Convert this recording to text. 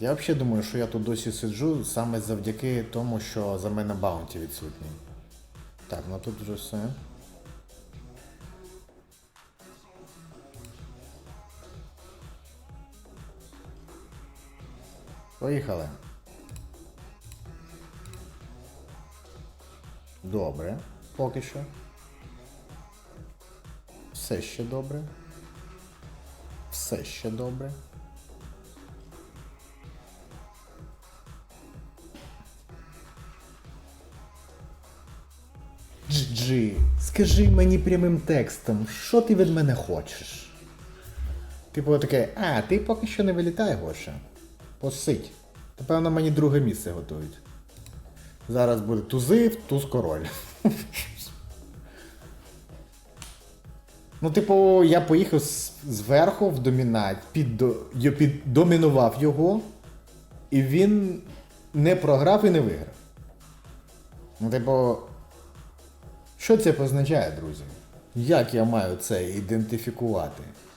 Я взагалі думаю, що я тут досі сиджу саме завдяки тому, що за мене баунті відсутній. Так, ну тут вже все. Поїхали. Добре, поки що. Все ще добре. Все ще добре. Джи, скажи мені прямим текстом, що ти від мене хочеш? Типу таке, а, ти поки що не вилітай, Гоша. Посидь. Напевно, мені друге місце готують. Зараз буде тузив, туз король. Ну, типу, я поїхав зверху в домінат, піддо- я піддомінував його, і він не програв і не виграв. Ну, типу, що це позначає, друзі? Як я маю це ідентифікувати?